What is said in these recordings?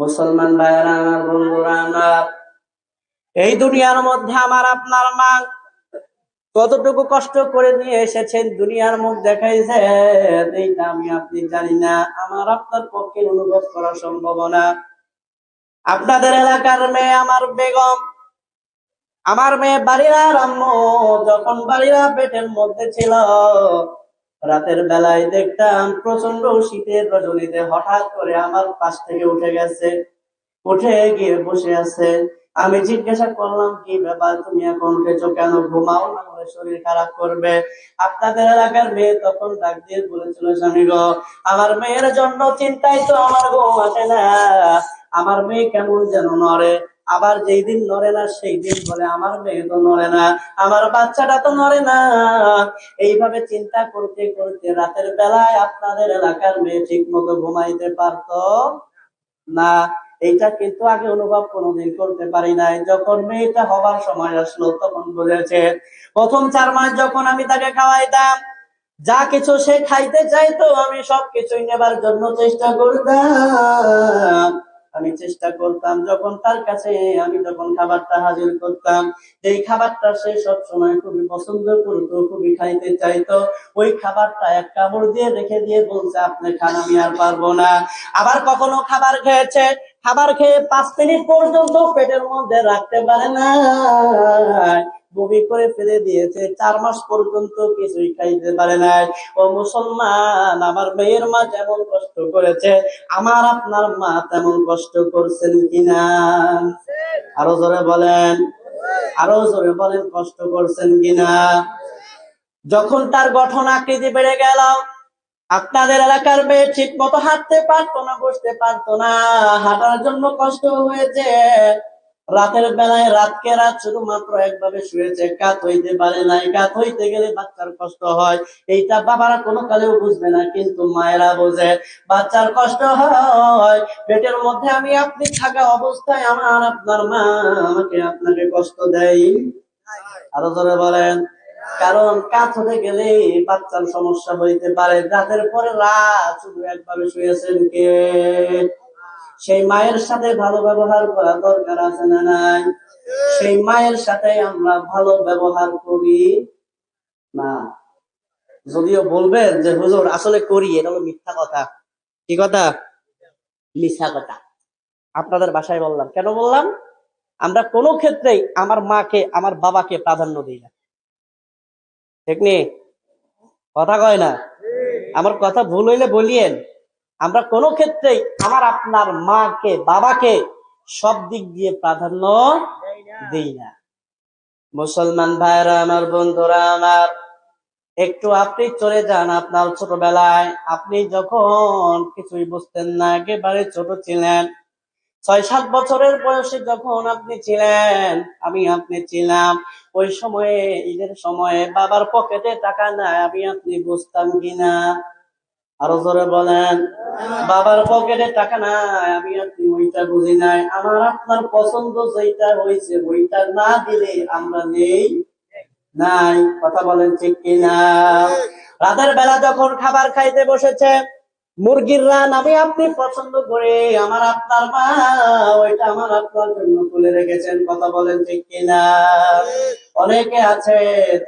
মুসলমান ভাইয়েরা, আমার বন্ধুরা, আমার এই দুনিয়ার মধ্যে আমার আপনার মা কতটুকু কষ্ট করে নিয়ে এসেছেন দুনিয়ার মুখ দেখাইছেন, এইটা আমি আপনি জানি না। আমার আপনার পক্ষে অনুভব করা সম্ভব না। আপনাদের এলাকার মেয়ে আমার বেগম, আমার মেয়ে বাড়িরা আম্মু, যখন বাড়িরা পেটের মধ্যে ছিল রাতের বেলায় দেখতাম প্রচণ্ড শীতের রজনীতে হঠাৎ করে আমার পাশ থেকে উঠে গেছে। উঠে গিয়ে বসে আছে। আমি জিজ্ঞাসা করলাম, কি ব্যাপার? তুমি এখন উঠেছো কেন? ঘুমাও না হলে শরীর খারাপ করবে। আপনাদের এলাকার মেয়ে তখন ডাক দিয়ে বলেছিল, স্বামী গো, আমার মেয়ের জন্য চিন্তায় তো আমার ঘুম আসে না। আমার মেয়ে কেমন যেন নড়ে। আবার যেই দিন নড়ে না, সেই দিন বলে, আমার মেয়ে তো নড়ে না, আমার বাচ্চাটা তো নড়ে না। এইভাবে চিন্তা করতে করতে রাতের বেলায় আপনাদের এলাকার মেয়ে ঠিক মতো ঘুমাইতে পারতো না। এইটা কিন্তু আগে অনুভব কোনোদিন করতে পারি নাই। যখন মেয়েটা হবার সময় আসলো, তখন বুঝেছে প্রথম চার মাস যখন আমি তাকে খাওয়াইতাম, যা কিছু সে খাইতে চাইতো, আমি সব কিছুই নেবার জন্য চেষ্টা করতাম। আমি চেষ্টা করতাম, যখন তার কাছে আমি যখন খাবারটা হাজির করতাম। এই খাবারটা সে সবসময় খুবই পছন্দ করতো, খুবই খাইতে চাইতো, ওই খাবারটা এক কামড় দিয়ে রেখে দিয়ে বলছে, আপনি খান, আমি আর পারব না। আবার কখনো খাবার খেয়েছে, খাবার খেয়ে পাঁচ মিনিট পর্যন্ত পেটের মধ্যে রাখতে পারে না বমি করে ফেলে দিয়েছে। চার মাস পর্যন্ত কিছুই খাইতে পারে নাই। ও মুসলমান, আমার মেয়ের মা যেমন কষ্ট করেছে, আমার আপনার মা তেমন কষ্ট করছেন কিনা? আরও জোরে বলেন। আরও জোরে বলেন, কষ্ট করছেন কিনা? যখন তার গঠন আকৃতি বেড়ে গেল, আপনাদের এলাকার মেয়ে ঠিক মতো হাঁটতে পারতো না, বসতে পারতো না। হাঁটার জন্য কষ্ট হয়েছে। রাতের বেলায় রাতকে রাত শুধুমাত্র একভাবে শুয়েছে, কাত হইতে পারে নাই। কাত হইতে গেলে বাচ্চার কষ্ট হয়। এইটা বাবারা কোনো কালেও বুঝবে না, কিন্তু মায়েরা বোঝে, বাচ্চার কষ্ট হয়। পেটের মধ্যে আমি আপনি থাকা অবস্থায় আমার আপনার মা আমাকে আপনাকে কষ্ট দেয়। আরও জোরে বলেন। কারণ কাজ হতে গেলে বাচ্চার সমস্যা হইতে পারে। রাতের পরে রাত শুধু একভাবে শুয়েছেন কে? সেই মায়ের সাথে ভালো ব্যবহার করা দরকার আছে না নাই? সেই মায়ের সাথে আমরা ভালো ব্যবহার করি? না। যদিও বলবেন যে, হুজুর, আসলে করি, এটা হলো মিথ্যা কথা। কি কথা? মিথ্যা কথা। আপনাদের বাসায় বললাম। কেন বললাম? আমরা কোনো ক্ষেত্রেই আমার মাকে, আমার বাবাকে প্রাধান্য দিই না। ঠিক নেই কথা কয় না? আমার কথা ভুল হইলে বলিয়েন। আমরা কোনো ক্ষেত্রেই আমার আপনার মাকে, বাবাকে সব দিক দিয়ে প্রাধান্য দিই না। মুসলমান ভাইরা আমার বন্ধুরা, আমার, একটু আপনি চলে যান আপনার ছোটবেলায়। আপনি যখন কিছুই বুঝতেন না, একেবারে ছোট ছিলেন। ছয়, সাত বছরের বয়সে যখন আপনি ছিলেন, আমি আপনি ছিলাম। ওই সময়ে, ঈদের সময়ে বাবার পকেটে টাকা নাই, আমি আপনি বুঝতাম কিনা? আরও জোরে বলেন। বাবার পকেটে টাকা নাই, আমি আপনি ওইটা বুঝি নাই। আমার আপনার পছন্দ যেটা হয়েছে, ওইটা না দিলে আমরা নেই, নাই, কথা বলেন ঠিক কিনা? রাতের বেলা যখন খাবার খাইতে বসেছে, মুরগির রান আমি আপনি পছন্দ করে আমার আপনার মা, ওইটা আমার আপনার জন্য তুলে রেখেছেন, কথা বলেন ঠিক কিনা? অনেকে আছে,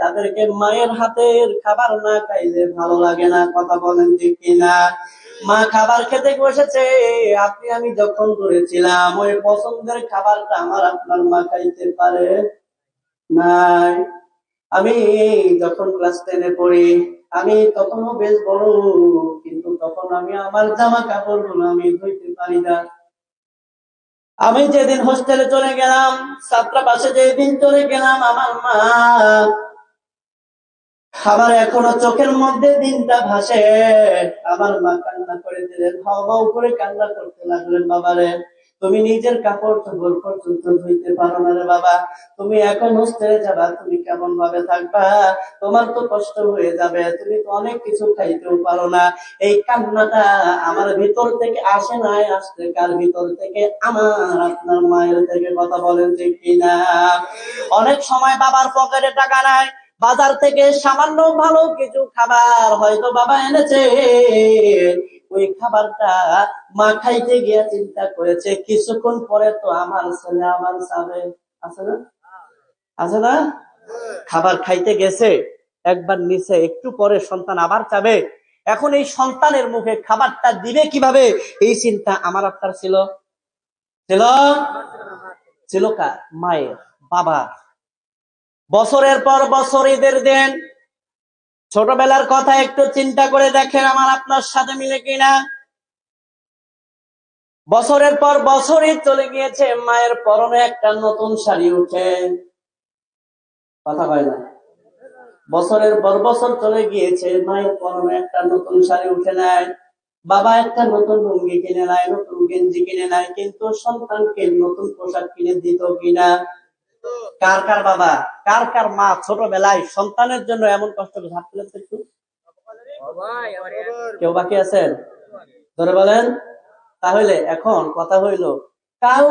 তাদেরকে মায়ের হাতের খাবার না খাইলে ভালো লাগে না, কথা বলেন ঠিক কিনা? মা খাবার খেতে বসেছে, আপনি আমি যখন করেছিলাম, ওই পছন্দের খাবারটা আমার আপনার মা খাইতে পারে নাই। আমি যখন ক্লাস টেনে পড়ি, আমি তখনও বেশ বড়, কিন্তু তখন আমি আমার জামা কাপড়গুলো আমি ধুইতে পারি না। আমি যেদিন হোস্টেলে চলে গেলাম, ছাত্রাবাসে যেদিন চলে গেলাম, আমার মা আমার এখনও চোখের মধ্যে দিনটা ভাসে। আমার মা কান্না করে দিলেন, হাও হাও করে কান্না করতে লাগলেন বাবারে। তুমি নিজের কাপড় চোপড় পর্যন্ত ধুইতে পারো না রে বাবা। তুমি এখন হোস্টেলে যাবা, তুমি কেমন ভাবে থাকবা? তোমার তো কষ্ট হয়ে যাবে, তুমি তো অনেক কিছু খাইতেও পারো না। এই কান্নাটা আমার ভিতর থেকে আসে নাই আসছে কার ভিতর থেকে? আমার আপনার মায়ের থেকে কথা বলেন যে কিনা? অনেক সময় বাবার পকেটে টাকা নাই বাজার থেকে সামান্য ভালো কিছু খাবার হয়তো বাবা এনেছে। ওই খাবারটা মা খাইতে গিয়ে চিন্তা করেছে, কিছুক্ষণ পরে তো আমার ছেলে আমার চাবে আছে না? আছে না? খাবার খাইতে গেছে, একবার নিচে একটু পরে সন্তান আবার চাবে। এখন এই সন্তানের মুখে খাবারটা দিবে কীভাবে? এই চিন্তা আমার আপনার ছিল। ছিল? ছিল কার? মায়ের বাবা বছরের পর বছর ঈদের দিন। ছোটবেলার কথা একটু চিন্তা করে দেখেন আমার আপনার সাথে মিলে কিনা। বছরের পর বছরই চলে গিয়েছে, মায়ের পরনে একটা নতুন শাড়ি উঠে। কথা হয় না। বছরের পর বছর চলে গিয়েছে, মায়ের পরনে একটা নতুন শাড়ি উঠে নেয়। বাবা একটা নতুন লুঙ্গি কিনে নেয়, নতুন গেঞ্জি কিনে নেয়, কিন্তু সন্তানকে নতুন পোশাক কিনে দিত কিনা। কার কার বাবা? কার কার মা ছোটবেলায় সন্তানের জন্য এমন কষ্ট করে একটু? কেউ বাকি আছেন? ধরে বলেন। তাহলে এখন কথা হইল কাউ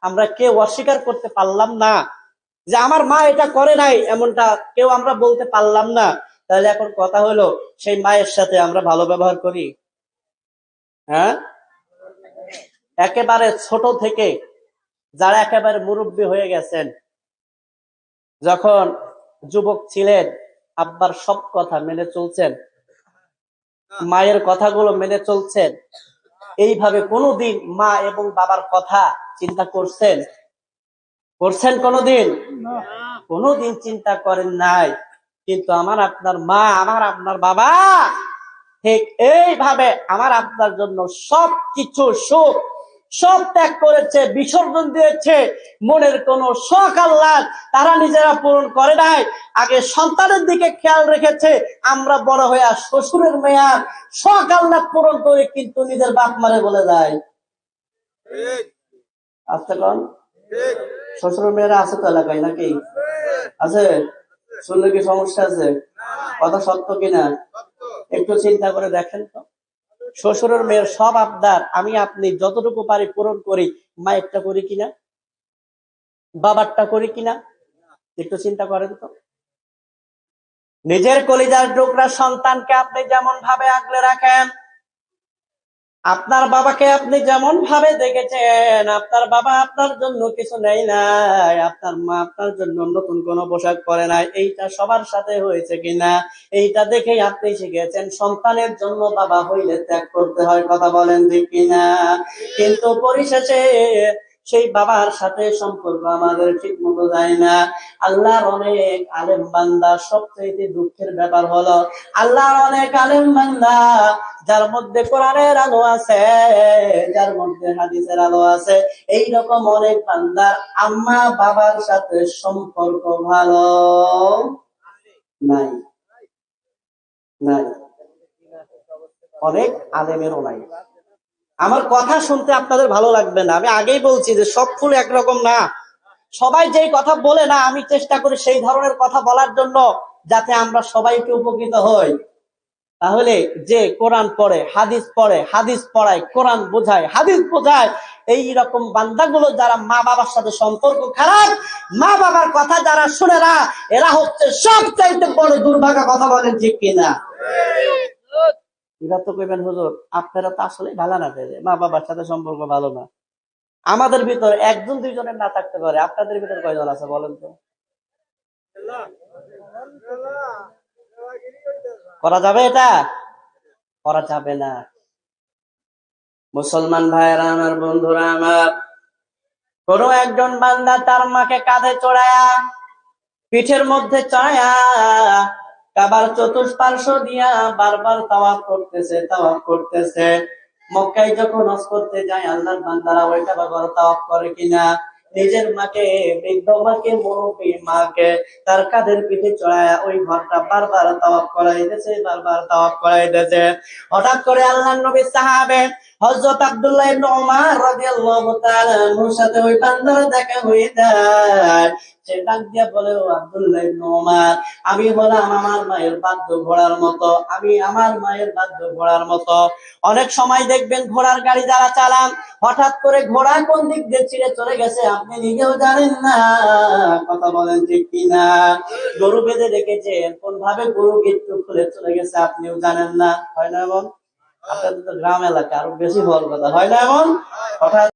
আমরা কেউ অস্বীকার করতে পারলাম না যে আমার মা এটা করে নাই, এমনটা কেউ আমরা বলতে পারলাম না। তাহলে এখন কথা হলো সেই মায়ের সাথে আমরা ভালো ব্যবহার করি। হ্যাঁ? একেবারে ছোট থেকে যারা একেবারে মুরব্বী হয়ে গেছেন, যখন যুবক ছিলেন, আব্বার সব কথা মেনে চলছেন, মায়ের কথাগুলো মেনে চলছেন, এইভাবে কোনোদিন মা এবং বাবার কথা চিন্তা করছেন? করছেন কোনোদিন? কোনোদিন চিন্তা করেন নাই। কিন্তু আমার আপনার মা, আমার আপনার বাবা, ঠিক এইভাবে আমার আপনার জন্য সব কিছু সুখ সব ত্যাগ করেছে, বিসর্জন দিয়েছে। মনের কোন শখ আহ্লাদ তারা নিজেরা পূরণ করে নাই। আগে সন্তানের দিকে খেয়াল রেখেছে, আমরা বড় হইয়া শ্বশুরের মেয়ার শখ আহ্লাদ পূরণ করে, কিন্তু নিজের বাপ মারে বলে যায়। আসতে কন? শ্বশুরের মেয়েরা আছে তো এলাকায় নাকি? আছে? শুনলে কি সমস্যা আছে? কথা সত্য কিনা? একটু চিন্তা করে দেখেন তো। শ্বশুরের মেয়ের সব আবদার আমি আপনি যতটুকু পারি পূরণ করি মায়েরটা করি কিনা বাবারটা করি কিনা একটু চিন্তা করেন তো। নিজের কলিজার ডোকরা সন্তানকে আপনি যেমন ভাবে আগলে রাখেন আপনার বাবাকে আপনি যেমন ভাবে দেখেছেন, আপনার বাবা আপনার জন্য কিছু নেই নাই, আপনার মা আপনার জন্য নতুন কোনো পোশাক পরে নাই, এইটা সবার সাথে হয়েছে কিনা, এইটা দেখেই আপনি শিখেছেন, সন্তানের জন্য বাবা হইলে ত্যাগ করতে হয়, কথা বলেন ঠিক কিনা? কিন্তু পরিশেষে সেই বাবার সাথে সম্পর্ক আমাদের ঠিক মতো যায় না। আল্লাহর অনেক আলেম বান্দা সবচেয়ে দুঃখের ব্যাপার হলো, আল্লাহর অনেক আলেম বান্দা যার মধ্যে কোরআনের আলো আছে, যার মধ্যে হাদিসের আলো আছে এই রকম অনেক বান্দার আম্মা বাবার সাথে সম্পর্ক ভালো? নাই। নাই। অনেক আলেমেরও নাই। আমার কথা শুনতে আপনাদের ভালো লাগবে না। আমি আগেই বলছি যে সব ফুল একরকম না। সবাই যেই কথা বলে না আমি চেষ্টা করি সেই ধরনের কথা বলার জন্য যাতে আমরা সবাইকে উপকৃত হই। তাহলে যে কোরআন পড়ে হাদিস পড়ে হাদিস পড়ায় কোরআন বোঝায় হাদিস বোঝায় এই রকম বান্দাগুলো যারা মা বাবার সাথে সম্পর্ক খারাপ মা বাবার কথা যারা শুনে না এরা হচ্ছে সব চাইতে বড় দুর্ভাগা কথা বলেন ঠিক কিনা? এরা তো কইবেন হুজুর আপনারা তো আসলে ভালো না মা বাবার সাথে সম্পর্ক ভালো না। আমাদের ভিতর একজন দুইজনের না থাকতে পারে, আপনাদের ভিতর কয়জন আছে বলেন তো? করা যাবে এটা? করা যাবে না। মুসলমান ভাইয়েরা, আমার বন্ধুরা, আমার কোন একজন বান্দা তার মাকে কাঁধে চড়ায়া, পিঠের মধ্যে চড়ায়া কাবার চতুষ্পার্শ্ব দিয়া বারবার তাওয়াফ করতেছে তাওয়াফ করতেছে। মক্কায় যখন হজ করতে যায় আল্লাহর বান্দারা ওইটা তাওয়াফ করে কিনা? নিজের মাকে, বৃদ্ধ মাকে, মুরব্বী মাকে, তার কাঁধের পিঠে চড়ায় ওই ঘরটা বারবার তাওয়াফ করাইতেছে, বারবার তাওয়াফ করাইতেছে। হঠাৎ করে আল্লাহ নবী সাহাবে হযরত আব্দুল্লাহ ইবনে ওমর রাদিয়াল্লাহু তাআলা সাথে ওই বান্দার দেখা হয়ে যায়। সে ডাক দিয়া বলে, ও আব্দুল্লাহ ইবনে ওমর আমি হলাম আমার মায়ের বাদ্য ঘোড়ার মতো, আমি আমার মায়ের বাদ্য ঘোড়ার মতো। অনেক সময় দেখবেন ঘোড়ার গাড়ি যারা চালান, হঠাৎ করে ঘোড়া কোন দিক দিয়ে ছিঁড়ে চলে গেছে আপনি নিজেও জানেন না, কথা বলেন ঠিক কিনা। গরু বেঁধে রেখেছেন কোন ভাবে গরু গিট্টু খুলে চলে গেছে আপনিও জানেন না। হয় না এমন? আপনাদের তো গ্রাম এলাকা, আরও বেশি হওয়ার কথা। হয় না এমন? হঠাৎ